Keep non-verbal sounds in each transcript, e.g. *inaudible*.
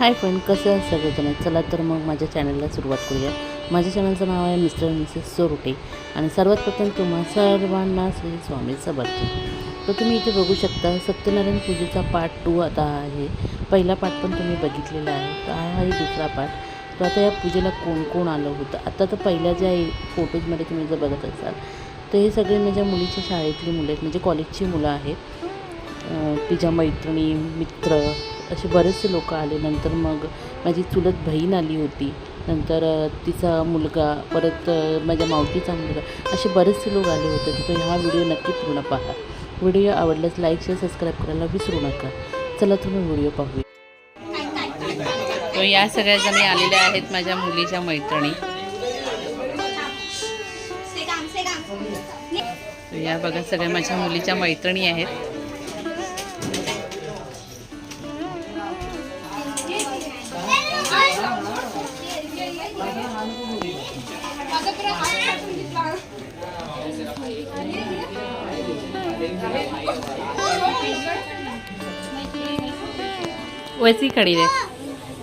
Hi friend कसं आहे सगळेजण? चला तर मग माझ्या चॅनलला सुरुवात करूया. माझ्या चॅनलचं नाव आहे मिस्टर मिसेस सोरुटे आणि सर्वात प्रथम तुम्हा सर्वांना श्री स्वामी समर्थ. तर तुम्ही इथे बघू शकता सत्यनारायण पूजेचा पार्ट टू आता आहे. पहिला पार्ट पण तुम्ही बघितलेला आहे. तर हा आहे दुसरा पार्ट तर आता या पूजेला कोण कोण आलं होतं? आता तर पहिल्या ज्या फोटोजमध्ये तुम्ही जर बघत असाल तर हे सगळे माझ्या मुलीच्या शाळेतली मुलं आहेत. म्हणजे कॉलेजची मुलं आहेत. तिच्या मैत्रिणी मित्र असे बरेचसे लोक आले. नंतर मग माझी चुलत बहीण आली होती. नंतर तिचा मुलगा परत माझ्या मावशीचा मुलगा असे बरेचसे लोक आले होते. तर हा व्हिडिओ नक्की पूर्ण पहा. व्हिडिओ आवडल्यास लाईक शेअर सबस्क्राईब करायला विसरू नका. चला तुम्ही व्हिडिओ पाहूया. तो या सगळ्या जणी आलेल्या आहेत माझ्या मुलीच्या मैत्रिणी. तर या बघा सगळ्या माझ्या मुलीच्या मैत्रिणी आहेत. वैसी खड़ी है।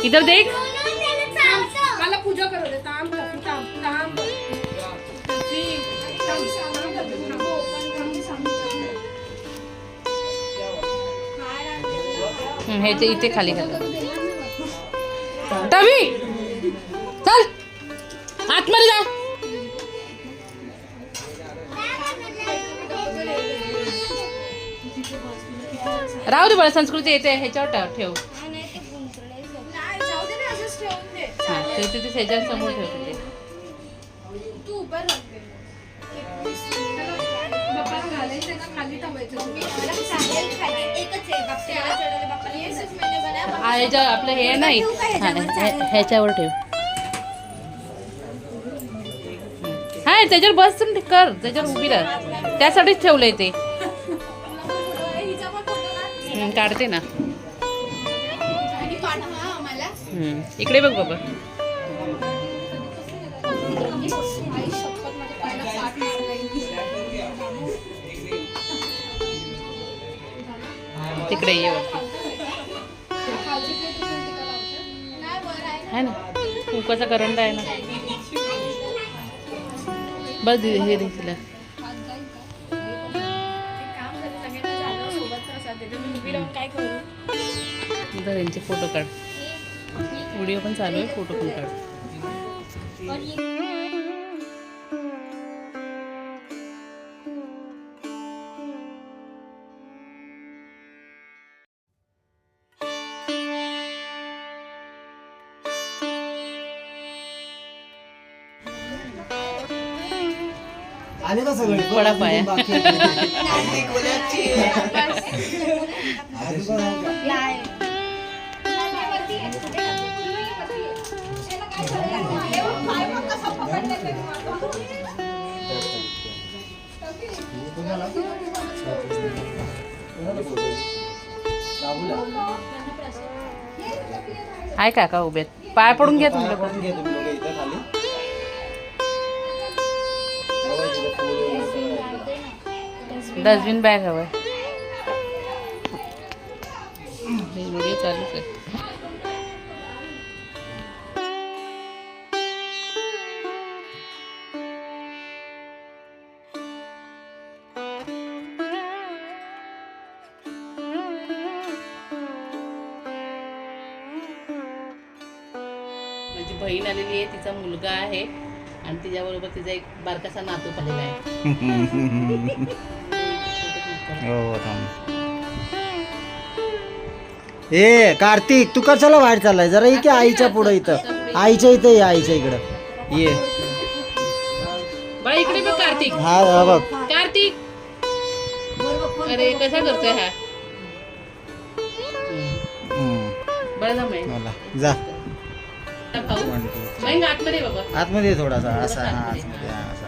इधर देख। मला पूजा करू दे कर कर हो ते इथे खाली घाल. टवी चल. आतमध्ये जा. राहू दे बरं संस्कृती येते ह्याच्यावर ठेव- ते तिथे ह्याच्यावर समोर ठेवते ते उभं हा ह्याच्या आपलं हे नाही. हां ह्या- ह्याच्यावर ठेव. हा त्याच्यावर बस तुम्ही कर. त्याच्यावर उभी राह. त्यासाठीच ठेवलंय ते. हं, काढते ना. हं, इकडे बघ बाबा. तिकडे ये आहे ना? कुकाचा करंट आहे ना. बस दिदी हे दे तिला. त्यांचे फोटो काढ. व्हिडिओ पण चालू आहे फोटो पण काढ. आले का सगळे? वडा पाया. बाकी *laughs* *laughs* आहे. काय का? काका उभे पाय पडून घ्या तुमच्या तुम्ही डस्टबिन बॅग हवं व्हिडिओ चालूच आहे बहीण आलेली आहे तिचा मुलगा आहे आणि तिच्याबरोबर तिचा एक बारकासा नातू आलेला आहे. हो ए कार्तिक तू कशाला बाहेर चाललाय? जरा इथे आईच्या पुढं इथं. आईच्या इथं ये आईच्या इकडं. ये. इकडे बघ कार्तिक. हा बघ. कार्तिक. अरे कसा करतोय हा? बरं ना भाऊ. मग आतमध्ये बाबा आतमध्ये थोडासा असा हा आतमध्ये. आतमध्ये हा, असा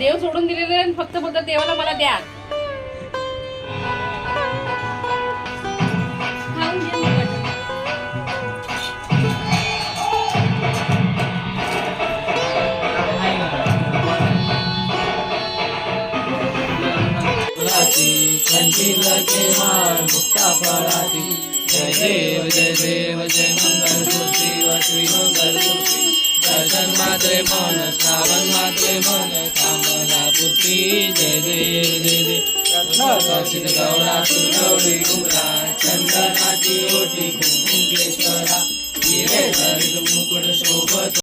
देव सोडून दिलेले आणि फक्त बोलतात देवाला मला द्या. जय देव जय देव जय मंगल मूर्ती श्री मंगल मूर्ती सजन मात्रे मन श्रावण मात्रे मन कामना पुती जय देव जय देव कौशिक गौरा सुगौरी कुमरा चंदनाची ओटी कुंकुम केशरा मुकुट शोभत